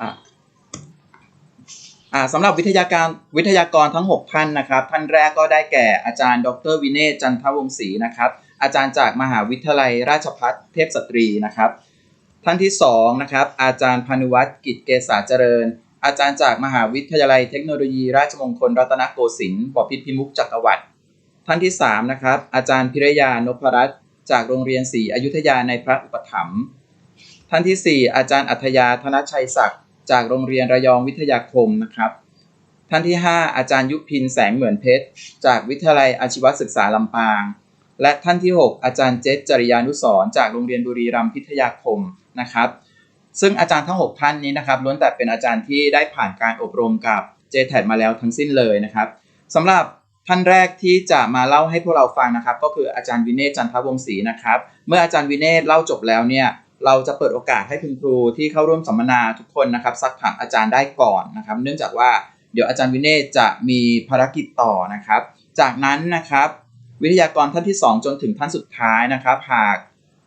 อ่าสำหรับวิทยาการวิทยากรทั้ง 6 ท่านนะครับ ท่านแรกก็ได้แก่อาจารย์ ดรวินเนศจันทวงศรีนะครับ อาจารย์จากมหาวิทยาลัยราชภัฏเทพสตรีนะครับ ท่านที่2นะครับอาจารย์พานุวัฒน์กิจเกษาเจริญ อาจารย์จากมหาวิทยาลัยเทคโนโลยีราชมงคลรัตนโกสินทร์บพิตรพิมุกจักรวรรดิท่านที่3นะครับอาจารย์พิรยานพรัตน์จากโรงเรียนศรีอยุธยาในพระอุปถัมภ์ท่านทีสี่4 อาจารย์อัธยาธนชัยศักดิ์ จากโรงเรียนระยองวิทยาคมนะครับ ท่านที่ 5 อาจารย์ยุพินแสงเหมือนเพชร จากวิทยาลัยอาชีวศึกษาลำปาง และท่านที่ 6 อาจารย์เจษจริยานุสรจากโรงเรียนบุรีรัมย์พิทยาคมนะครับ ซึ่งอาจารย์ทั้ง 6 ท่านนี้นะครับล้วนแต่เป็นอาจารย์ที่ได้ผ่านการอบรมกับ j t แทมาแล้วทั้งสิ้นเลยนะครับสำหรับท่านแรกที่จะมาเล่าให้พวกเราฟังนะครับ ก็คืออาจารย์วินเนศจันทวงศรีนะครับ เมื่ออาจารย์วินเนศเล่าจบแล้วเนี่ย เราจะเปิดโอกาสให้คุณครูที่เข้าร่วมสัมมนาทุกคนนะครับซักถามอาจารย์ได้ก่อนนะครับ เนื่องจากว่าเดี๋ยวอาจารย์วินเนศจะมีภารกิจต่อนะครับ จากนั้นนะครับวิทยากรท่านที่ 2 จนถึงท่านสุดท้ายนะครับ หาก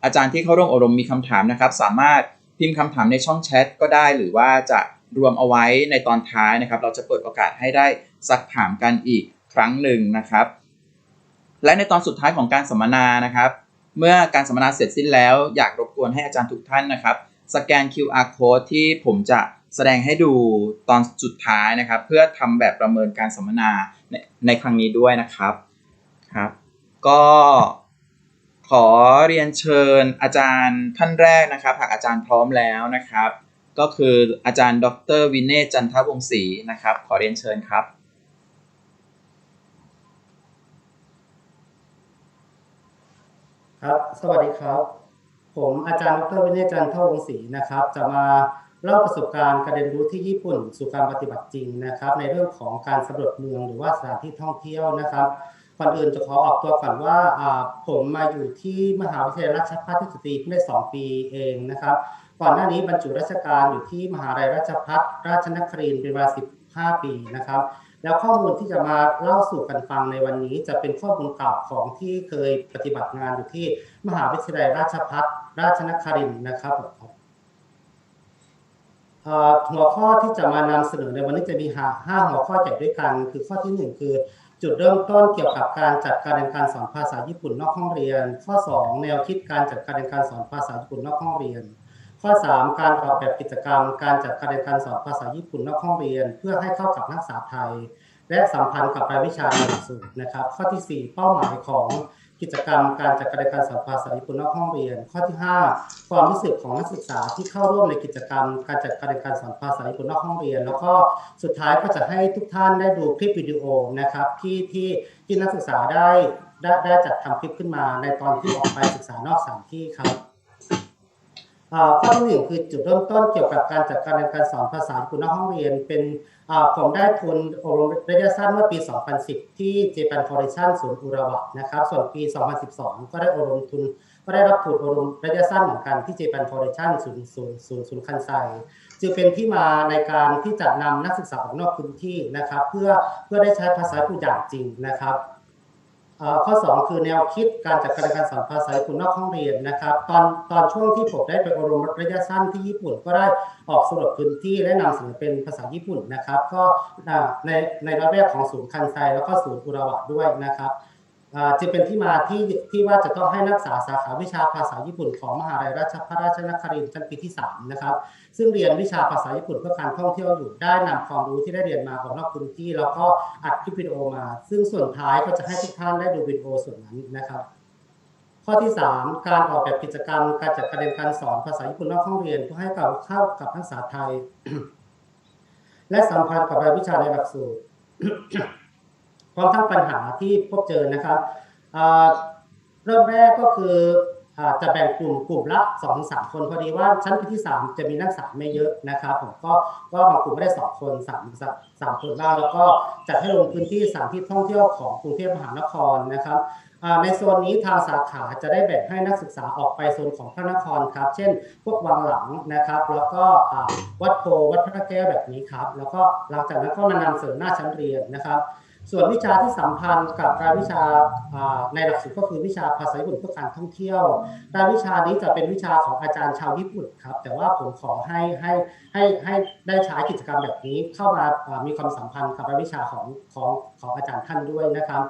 อาจารย์ที่เข้าร่วมอบรมมีคำถามนะครับ สามารถพิมพ์คำถามในช่องแชทก็ได้ หรือว่าจะรวมเอาไว้ในตอนท้ายนะครับ เราจะเปิดโอกาสให้ได้ซักถามกันอีกครั้งหนึ่งนะครับ และในตอนสุดท้ายของการสัมมนานะครับ เมื่อการสัมมนาเสร็จสิ้นแล้ว อยากรบกวนให้อาจารย์ทุกท่านนะครับ สแกน QR code ที่ผมจะแสดงให้ดูตอนสุดท้ายนะครับ เพื่อทำแบบประเมินการสัมมนาในในครั้งนี้ด้วยนะครับครับ ก็ขอเรียนเชิญอาจารย์ท่านแรกนะครับหากอาจารย์พร้อมแล้วนะครับ ก็คืออาจารย์ ดรวินเนศจันทวงศรีนะครับ ขอเรียนเชิญครับ ครับ สวัสดีครับ ผมอาจารย์ดรวินเนศจันทวงศรีนะครับ จะมาเล่าประสบการณ์การเรียนรู้ที่ญี่ปุ่นสู่การปฏิบัติจริงนะครับ ในเรื่องของการสำรวจเมืองหรือว่าสถานที่ท่องเที่ยวนะครับก่อนอื่นจะขอออกตัวก่อนว่าผมมาอยู่ที่มหาวิทยาลัยราชภัฏเทพสตรีเพิ่งได้2ปีเองนะครับ ก่อนหน้านี้บรรจุราชการอยู่ที่มหาลัยราชภัฏราชนครินทร์เป็นเวลา15 ปีนะครับ แล้วข้อมูลที่จะมาเล่าสู่กันฟังในวันนี้ จะเป็นข้อมูลเก่าของที่เคยปฏิบัติงานอยู่ที่มหาวิทยาลัยราชภัฏราชนครินทร์นะครับผมหัวข้อที่จะมานำเสนอในวันนี้จะมีห้าหัวข้อใหญ่ด้วยกัน คือข้อที่หนึ่งคือจุดเริ่มต้นเกี่ยวกับการจัดการเรียนการสอนภาษาญี่ปุ่นนอกห้องเรียน ข้อ 2 แนวคิดการจัดการเรียนการสอนภาษาญี่ปุ่นนอกห้องเรียน ข้อ 3 การออกแบบกิจกรรม การจัดการเรียนการสอนภาษาญี่ปุ่นนอกห้องเรียน เพื่อให้เข้ากับนักศึกษาไทย และสัมพันธ์กับรายวิชาในหลักสูตรนะครับ ข้อที่ 4 เป้าหมายของกิจกรรม การจัดการเรียนการสอนภาษาญี่ปุ่นนอกห้องเรียน ข้อที่ 5 ความรู้สึกของนักศึกษาที่เข้าร่วมในกิจกรรม การจัดการเรียนการสอนภาษาญี่ปุ่นนอกห้องเรียน แล้วก็สุดท้ายก็จะให้ทุกท่านได้ดูคลิปวิดีโอนะครับที่ที่ที่นักศึกษาได้ได้ได้จัดทำคลิปขึ้นมาในตอนที่ออกไปศึกษานอกสถานที่ครับอ่า ข้อที่หนึ่งคือจุดเริ่มต้นเกี่ยวกับการจัดการเรียนการสอนภาษาญี่ปุ่นนอกห้องเรียน เป็นผมได้ทุนอบรมระยะสั้นเมื่อปี 2010 ที่ Japan Foundation ศูนย์อุระวะนะครับส่วนปี 2012 ก็ได้อบรมทุนก็ได้รับทุนอบรมระยะสั้นเหมือนกันที่ Japan Foundation ศูนย์ศูนย์ศูนย์ศูนย์คันไซจึงเป็นที่มาในการที่จะนำนักศึกษาออกนอกพื้นที่นะครับ เพื่อเพื่อได้ใช้ภาษาญี่ปุ่นอย่างจริงนะครับ ข้อ 2 คือแนวคิดการจัดการการสอนภาษาญี่ปุ่นนอกห้องเรียนนะครับ ตอนตอนช่วงที่ผมได้ไปอบรมระยะสั้นที่ญี่ปุ่นก็ได้ออกสำรวจพื้นที่และนำเสนอเป็นภาษาญี่ปุ่นนะครับ ก็ในในระแวกของศูนย์คันไซแล้วก็ศูนย์อุระวะด้วยนะครับ จะเป็นที่มาที่ที่ว่าจะต้องให้นักศึกษาสาขาวิชาภาษาญี่ปุ่นของมหาลัยราชภัฏราชนครินทร์ชั้นปีที่3นะครับซึ่งเรียนวิชาภาษาญี่ปุ่นเพื่อการท่องเที่ยวอยู่ได้นำความรู้ที่ได้เรียนมาออกนอกพื้นที่ แล้วก็อัดคลิปวิดีโอมา ซึ่งส่วนท้ายก็จะให้ทุกท่านได้ดูวิดีโอส่วนนั้นนะครับข้อที่ 3 การออกแบบกิจกรรม การจัดการเรียนการสอนภาษาญี่ปุ่นนอกห้องเรียนเพื่อให้เข้าเข้ากับนักศึกษาไทย และสัมพันธ์กับรายวิชาในหลักสูตร พร้อมทั้งปัญหาที่พบเจอนะครับเริ่มแรกก็คืออจะแบ่งกลุ่มกลุ่มละ2อถึงสคนพอดีว่าชั้นปีที่ 3 จะมีนักศึกษาไม่เยอะนะครับผมก็ก็บางกลุ่มไม่ได้ 2 คน3 3คนบ้างแล้วก็จัดให้ลงพื้นที่สถานที่ท่องเที่ยวของกรุงเทพมหานครนะครับในโซนนี้ทางสาขาจะได้แบ่งให้นักศึกษาออกไปโซนของพระนครครับ เช่น พวกวังหลังนะครับ แล้วก็วัดโพวัดพระแก้วแบบนี้ครับ แล้วก็หลังจากนั้นก็มานำเสริมหน้าชั้นเรียนนะครับ ส่วนวิชาที่สัมพันธ์กับรายวิชาในหลักสูตรก็คือวิชาภาษาญี่ปุ่นเพื่อการท่องเที่ยวรายวิชานี้จะเป็นวิชาของอาจารย์ชาวญี่ปุ่นครับ แต่ว่าผมขอให้ให้ให้ให้ได้ใช้กิจกรรมแบบนี้เข้ามามีความสัมพันธ์กับรายวิชาของของของอาจารย์ท่านด้วยนะครับ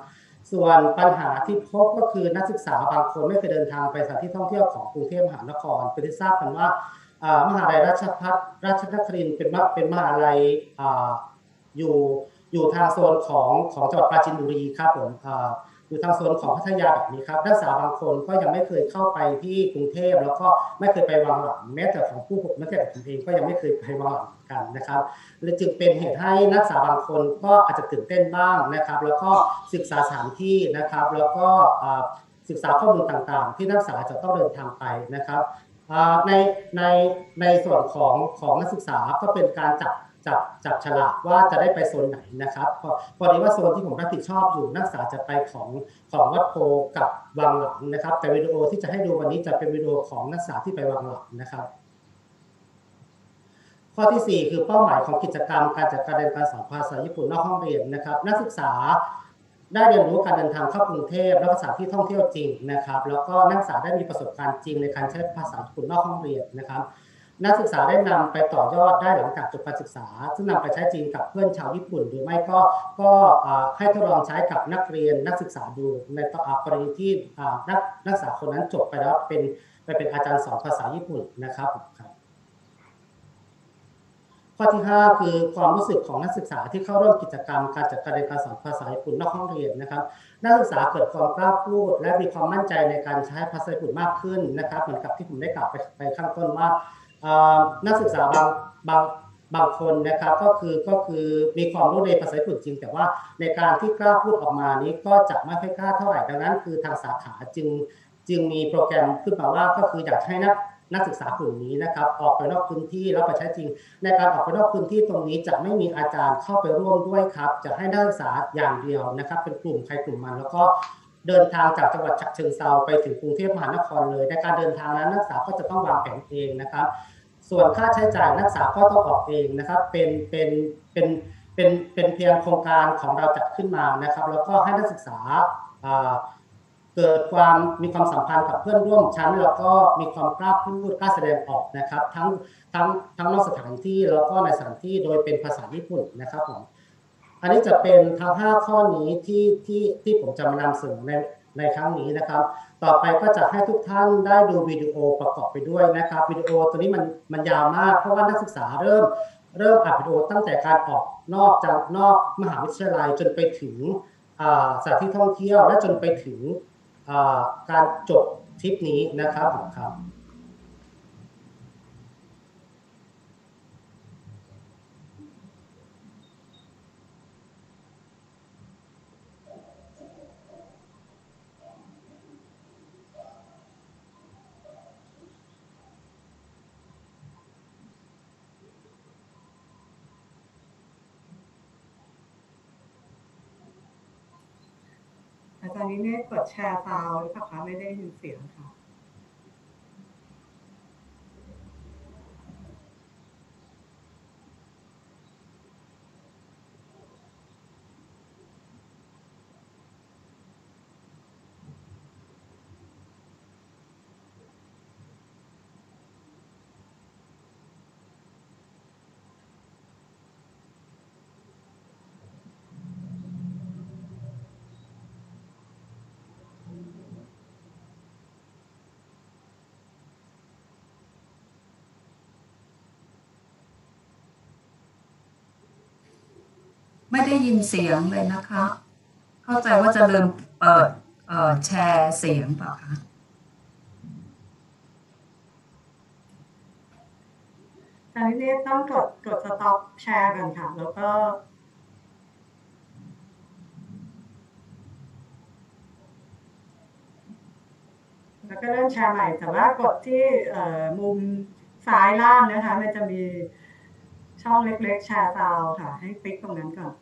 ส่วนปัญหาที่พบก็คือนักศึกษาบางคนไม่เคยเดินทางไปสถานที่ท่องเที่ยวของกรุงเทพมหานครเป็นที่ทราบกันว่าอ่ามหาลัยราชภัฏราชนครินเป็นมหาเป็นมหาลัยออยู่ อยู่ทางโซนของของจังหวัดปราจีนบุรีครับผมอยู่ทางโซนของพัทยาแบบนี้ครับนักศึกษาบางคนก็ยังไม่เคยเข้าไปที่กรุงเทพแล้วก็ไม่เคยไปวางหลังแม้แต่ของผู้ผมแม้แต่ผมเองก็ยังไม่เคยไปวางหลังกันนะครับเลยจึงเป็นเหตุให้นักศึกษาบางคนก็อาจจะตื่นเต้นบ้างนะครับ แล้วก็ศึกษาสถานที่นะครับ แล้วก็ศึกษาข้อมูลต่างๆ ที่นักศึกษาจะต้องเดินทางไปนะครับในในในส่วนของของนักศึกษาก็เป็นการจับ จับจับฉลากว่าจะได้ไปโซนไหนนะครับพอดีว่าโซนที่ผมรับผิดชอบอยู่นักศึกษาจะไปของของวัดโพกับวังหลังนะครับ แต่วิดีโอที่จะให้ดูวันนี้จะเป็นวิดีโอของนักศึกษาที่ไปวังหลังนะครับ ข้อทีสี่ 4 คือเป้าหมายของกิจกรรมการจัดการเรียนการสอนภาษาญี่ปุ่นนอกห้องเรียนนะครับ นักศึกษาได้เรียนรู้การเดินทางเข้ากรุงเทพและภาษาที่ท่องเที่ยวจริงนะครับ แล้วก็นักศึกษาได้มีประสบการณ์จริงในการใช้ภาษาญี่ปุ่นนอกห้องเรียนนะครับ นักศึกษาได้นำไปต่อยอดได้หลังจากจบการศึกษา ซึ่งนำไปใช้จริงกับเพื่อนชาวญี่ปุ่น หรือไม่ก็ก็ให้ทดลองใช้กับนักเรียนนักศึกษาดูในอ่ากรณีที่นักนักศึกษาคนนั้นจบไปแล้วเป็นไปเป็นอาจารย์สอนภาษาญี่ปุ่นนะครับครับข้อที่ 5 คือความรู้สึกของนักศึกษาที่เข้าร่วมกิจกรรมการจัดการเรียนการสอนภาษาญี่ปุ่นนอกห้องเรียนนะครับ นักศึกษาเกิดความกล้าพูด และมีความมั่นใจในการใช้ภาษาญี่ปุ่นมากขึ้นนะครับ เหมือนกับที่ผมได้กล่าวไปไปข้างต้นว่า นักศึกษาบางบางบางคนนะครับก็คือก็คือมีความรู้ในภาษาญี่ปุ่นจริง แต่ว่าในการที่กล้าพูดออกมานี้ก็จะไม่ค่อยกล้าเท่าไหร่ดังนั้น คือทางสาขาจึงจึงมีโปรแกรมขึ้นมาว่าก็คืออยากให้นักนักศึกษากลุ่มนี้นะครับออกไปนอกพื้นที่แล้วไปใช้จริง ในการออกไปนอกพื้นที่ตรงนี้จะไม่มีอาจารย์เข้าไปร่วมด้วยครับ จะให้นักศึกษาอย่างเดียวนะครับ เป็นกลุ่มใครกลุ่มมันแล้วก็ เดินทางจากจังหวัดฉะเชิงเซาไปถึงกรุงเทพมหานครเลยในการเดินทางนั้นนักศึกษาก็จะต้องวางแผนเองนะครับ ส่วนค่าใช้จ่ายนักศึกษาก็ต้องออกเองนะครับ เป็นเป็นเป็นเป็นเป็นเพียงโครงการของเราจัดขึ้นมานะครับ แล้วก็ให้นักศึกษาอ่าเกิดความมีความสัมพันธ์กับเพื่อนร่วมชั้น แล้วก็มีความกล้าพูดกล้าแสดงออกนะครับ ทั้งทั้งทั้งนอกสถานที่แล้วก็ในสถานที่โดยเป็นภาษาญี่ปุ่นนะครับผม อันนี้จะเป็นทั้ง5ข้อนี้ที่ที่ที่ผมจะมานำเสนอในในครั้งนี้นะครับ ต่อไปก็จะให้ทุกท่านได้ดูวิดีโอประกอบไปด้วยนะครับวิดีโอตัวนี้มันมันยาวมาก เพราะว่านักศึกษาเริ่ม เริ่มอัดวิดีโอตั้งแต่การออกนอกจากนอกมหาวิทยาลัยจนไปถึงสถานที่ท่องเที่ยวและจนไปถึงการจบทริปนี้นะครับผมครับ อาจารย์วิเนศกดแชร์ซาวด์หรือเปล่าคะไม่ได้ยินเสียงค่ะ ไม่ได้ยินเสียงเลยนะคะ เข้าใจว่าจะลืมเปิดแชร์เสียงเปล่าคะตอาจารย์วิเนศต้องกดกดสต็อปแชร์ก่อนค่ะ แล้วก็แล้วก็เริ่มแชร์ใหม่แต่ว่ากดที่มุมซ้ายล่างนะคะ มันจะมี ช่องเล็กๆ แชร์ซาวด์ค่ะ ให้คลิกตรงนั้นก่อน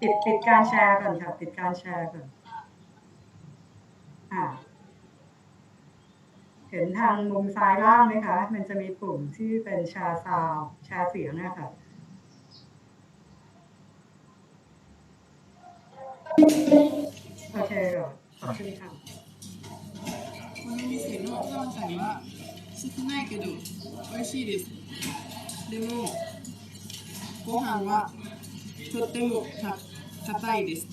ปิดปิดการแชร์ก่อนค่ะ ปิดการแชร์ก่อน อ่า เห็นทางมุมซ้ายล่างไหมคะ มันจะมีปุ่มที่เป็นแชร์ซาวด์แชร์เสียงนะคะ โอเคขอบคุณค่ะ この店のパンさんは少ないけど美味しいです でもご飯はとってもた硬いです。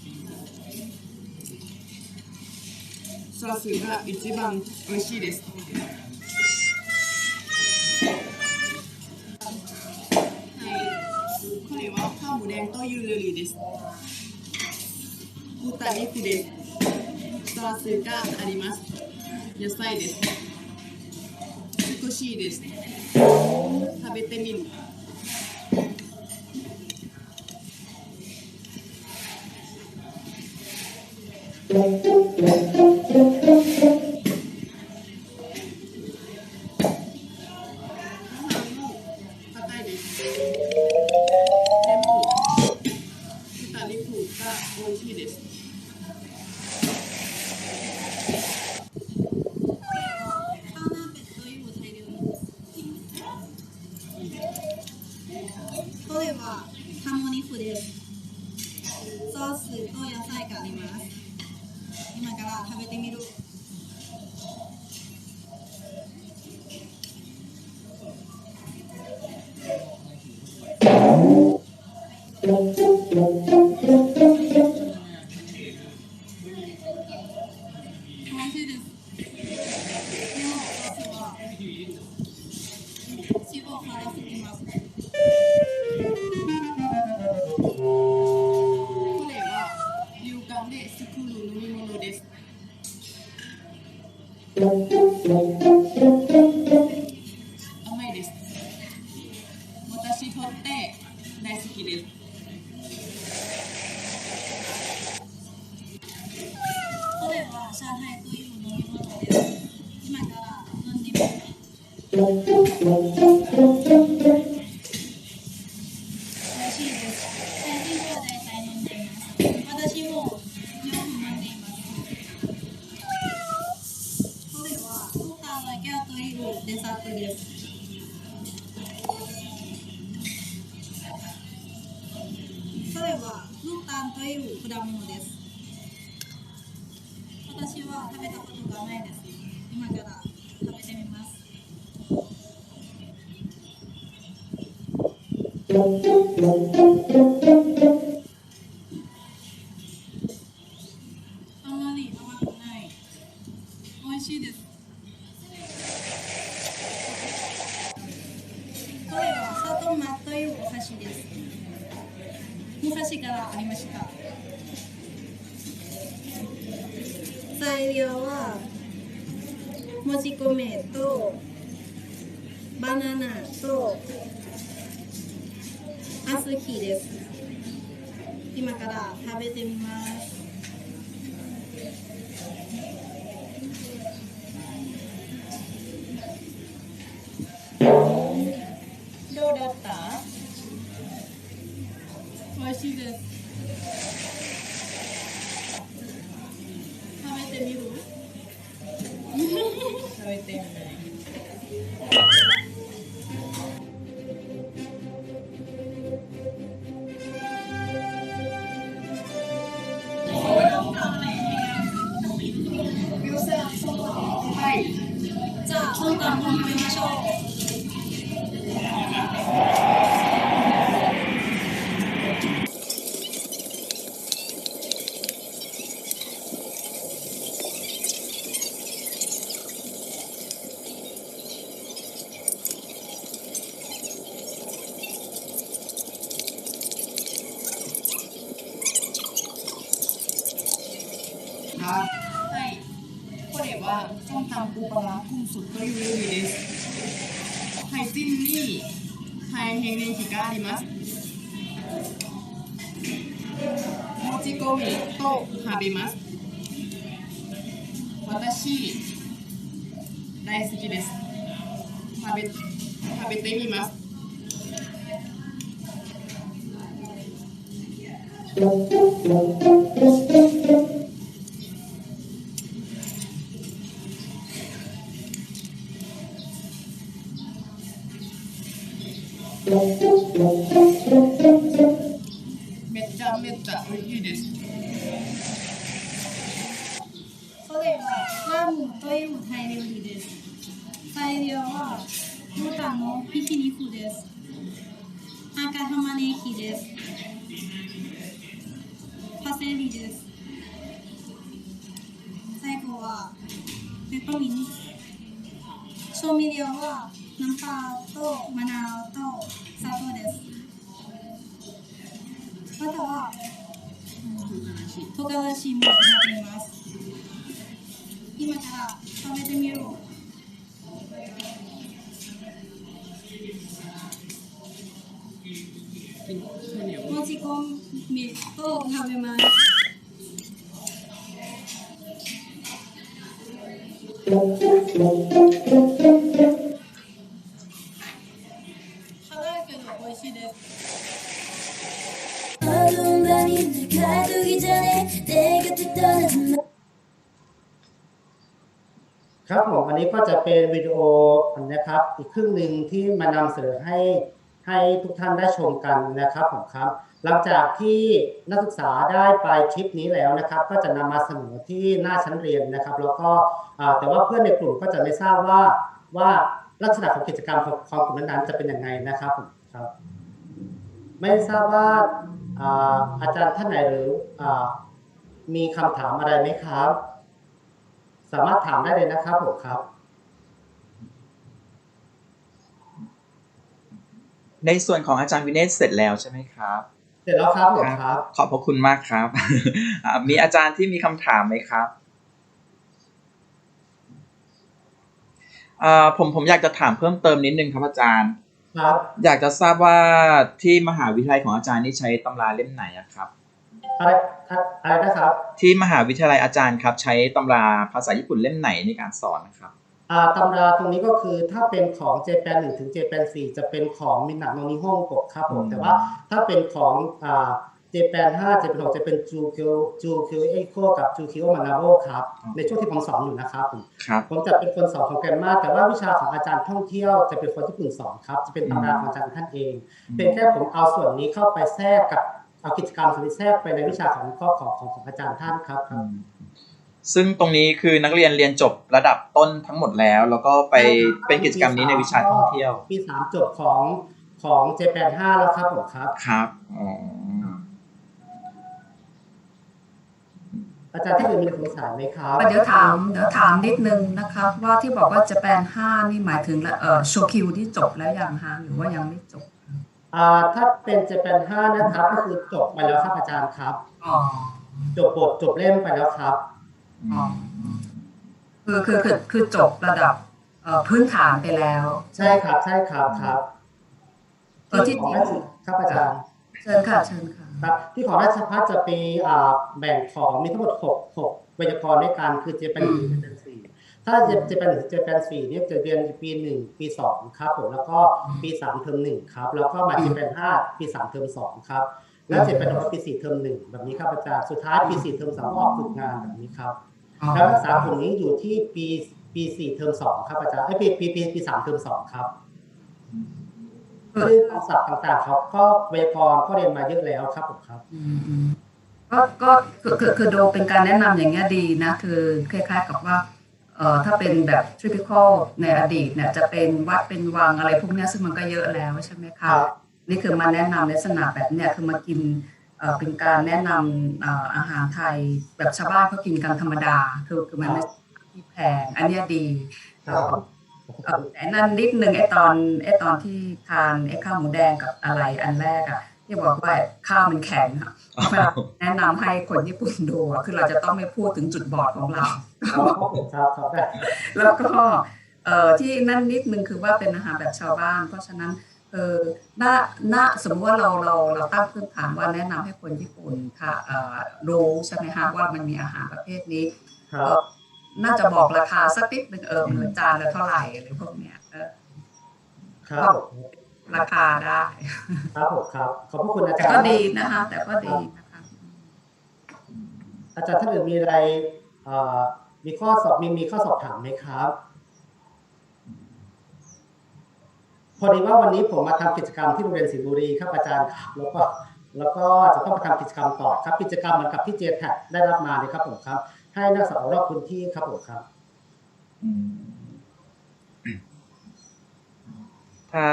ソースが一番美味しいです。はい。これはハムレンという料理です。豚肉ですソースがあります。野菜です。美しいです。saber terminar. 材料はもち米とバナナと小豆です。今から食べてみます。どうだった？美味しいです。食べてみる？食べてみない。 นะคะให้ก็เรียกว่าช่องทำปูปลาพุ่มสุดก็อยูนิวิเดสไฮซินนี่ไฮเฮเนชิก้าดิมัสโมจิโกมิโตฮาบิมัสวาตาชิไดสกิเดสฮาเบฮาเบเตมิมัสเรา Gracias. または戸川新聞にっています今から食べてみようもちコンと食べます。 อันนี้ก็จะเป็นวิดีโอนะครับ อีกครึ่งหนึ่งที่มานำเสนอให้ให้ทุกท่านได้ชมกันนะครับผมครับ หลังจากที่นักศึกษาได้ไปคลิปนี้แล้วนะครับ ก็จะนำมาเสนอที่หน้าชั้นเรียนนะครับ แล้วก็แต่ว่าเพื่อนในกลุ่มก็จะไม่ทราบว่าว่าลักษณะของกิจกรรมของของกลุ่มนั้นๆจะเป็นยังไงนะครับผมครับ ไม่ทราบว่าอาจารย์ท่านไหนหรืออมีคำถามอะไรไหมครับ สามารถถามได้เลยนะครับผมครับ ในส่วนของอาจารย์วินเนตเสร็จแล้วใช่ไหมครับ เสร็จแล้วครับผมครับ ขอบพระคุณมากครับอ่ามีอาจารย์ที่มีคำถามไหมครับอ่าผมผมอยากจะถามเพิ่มเติมนิดนึงครับอาจารย์ ครับ อยากจะทราบว่าที่มหาวิทยาลัยของอาจารย์นี่ใช้ตำราเล่มไหนอะครับ อะไรอะไรนะครับ ที่มหาวิทยาลัยอาจารย์ครับ ใช้ตำราภาษาญี่ปุ่นเล่มไหนในการสอนนะครับอ่าตำราตรงนี้ก็คือถ้าเป็นของเจแปนหนึ่งถึงเจแปนสี่จะเป็นของมินาโนนิฮงโกะครับผมอืมแต่ว่าถ้าเป็นของอ่าเจแปนห้าเจแปนหกจะเป็นจูเคียวจูเคียวเอโคกับจูเคียวมานาโบครับ ในช่วงที่ผมสอนอยู่นะครับผมครับผมจะเป็นคนสอนของแกรมมาแต่ว่าวิชาของอาจารย์ท่องเที่ยวจะเป็นคนญี่ปุ่นสอนครับ จะเป็นตำราของอาจารย์ท่านเอง เป็นแค่ผมเอาส่วนนี้เข้าไปแทรกกับ เอากิจกรรมส่วนนี้แทรกไปในวิชาของข้อของของของอาจารย์ท่านครับอืมซึ่งตรงนี้คือนักเรียนเรียนจบระดับต้นทั้งหมดแล้ว แล้วก็ไปเป็นกิจกรรมนี้ในวิชาท่องเที่ยวปีสามจบของของเจแปนห้าแล้วครับผมครับครับอ๋ออาจารย์ท่านอื่นมีคำถามไหมครับเดี๋ยวถามเดี๋ยวถามนิดนึงนะครับ ว่าที่บอกว่าจะแปลนห้านี่หมายถึงละเออโชคิวที่จบแล้วยังฮะหรือว่ายังไม่จบ อ่าถ้าเป็นเจแปนห้านะครับ ก็คือจบไปแล้วครับอาจารย์ครับ อ๋อจบบทจบเล่มไปแล้วครับ อ๋อคือคือคือคือจบระดับเอ่อพื้นฐานไปแล้ว ใช่ครับ ใช่ครับครับเออที่ของราชครับอาจารย์เชิญค่ะเชิญค่ะ ครับที่ของราชพัฒจะมีอ่าแบ่งของมีทั้งหมดหกหกไวยากรณ์ด้วยกันคือเจแปนหนึ่งเจแปนสี่ ถ้าเจเจแปนหนึ่งเจแปนสี่เนี่ยจะเรียนปีหนึ่งปีสองครับผมแล้วก็ปีสามเทอมหนึ่งครับ แล้วก็มาเจแปนห้าปีสามเทอมสองครับ แล้วเจแปนหกก็ปีสี่เทอมหนึ่งแบบนี้ครับอาจารย์สุดท้ายปีสี่เทอมสามก็ออกฝึกงานแบบนี้ครับอ๋อแล้วนักศึกษากลุ่มนี้อยู่ที่ปีปีสี่เทอมสองครับอาจารย์ไอ้ยปีปีปีปีสามเทอมสองครับคือซึ่งคำศัพท์ต่างๆเขาก็ไวยากรณ์ก็เรียนมาเยอะแล้วครับผมครับอืมอืมก็ก็คือคือคือดูเป็นการแนะนำอย่างเงี้ยดีนะ คือคล้ายๆกับว่าเอ่อ ถ้าเป็นแบบ typical ในอดีตเนี่ยจะเป็นวัดเป็นวังอะไรพวกเนี้ยซึ่งมันก็เยอะแล้วใช่ไหมครัคะบนี่คือมาแนะนำในลักษณะแบบเนี้ยคือมากินเอ่อเป็นการแนะนำเอ่ออาหารไทยแบบชาวบ้านเขากินกันธรรมดาคือคือมันไม่ใช่ที่แพงอันเนี้ยดีครับเอ่อไอ้นั่นนิดนึงไอ้ตอนไอ้ตอนที่ทานไอ้ข้าวหมูแดงกับอะไรอันแรกอะ ที่บอกว่าข้าวมันแข็งอะเวลาแนะนำให้คนญี่ปุ่นดูอะคือเราจะต้องไม่พูดถึงจุดบอดของเราครับครับครับได้แล้วก็เอ่อที่นั่นนิดนึงคือว่าเป็นอาหารแบบชาวบ้าน เพราะฉะนั้นเออน่าน่าสมมติว่าเราเราเราตั้งพื้นฐานว่าแนะนำให้คนญี่ปุ่นค่ะเอ่อรู้ใช่ไหมคะว่ามันมีอาหารประเภทนี้ครับน่าจะบอกราคาสักนิดนึงเออมันจานละเท่าไหร่อะไรพวกเนี้ยเออครับ ราคาได้ ครับผมครับ ขอบพระคุณอาแต่จารย์ก็ดีนะคะ แต่ก็ดีนะคะอาจารย์ท่านอื่นมีอะไรเอ่อมีข้อสอบมีมีข้อสอบถามไหมครับ พอดีว่าวันนี้ผมมาทำกิจกรรมที่โรงเรียนสิงห์บุรีครับอาจารย์ครับแล้วก็แล้วก็จะต้องไปทำกิจกรรมต่อครับ กิจกรรมเหมือนกับที่เจแท็ได้รับมาเลยครับผมครับ ให้นักศึกษาออกรอบพื้นที่ครับผมครับอืมถ้า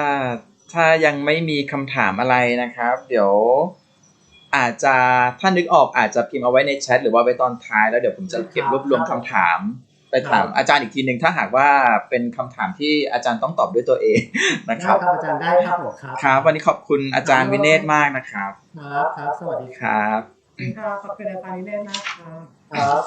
ถ้ายังไม่มีคำถามอะไรนะครับ เดี๋ยว อาจจะถ้านึกออกอาจจะพิมพ์เอาไว้ในแชทหรือว่าไว้ตอนท้ายแล้วเดี๋ยวผมจะเก็บรวบรวมคำถามไปถามอาจารย์อีกทีหนึ่งถ้าหากว่าเป็นคำถามที่อาจารย์ต้องตอบด้วยตัวเองนะคได้รับครับอาจารย์ได้ครับผมครับครับ วันนี้ขอบคุณอาจารย์วิเนศมากนะครับครับครับสวัสดีครับก็ขอบคุณอาจารย์นิเรศนะคะครับ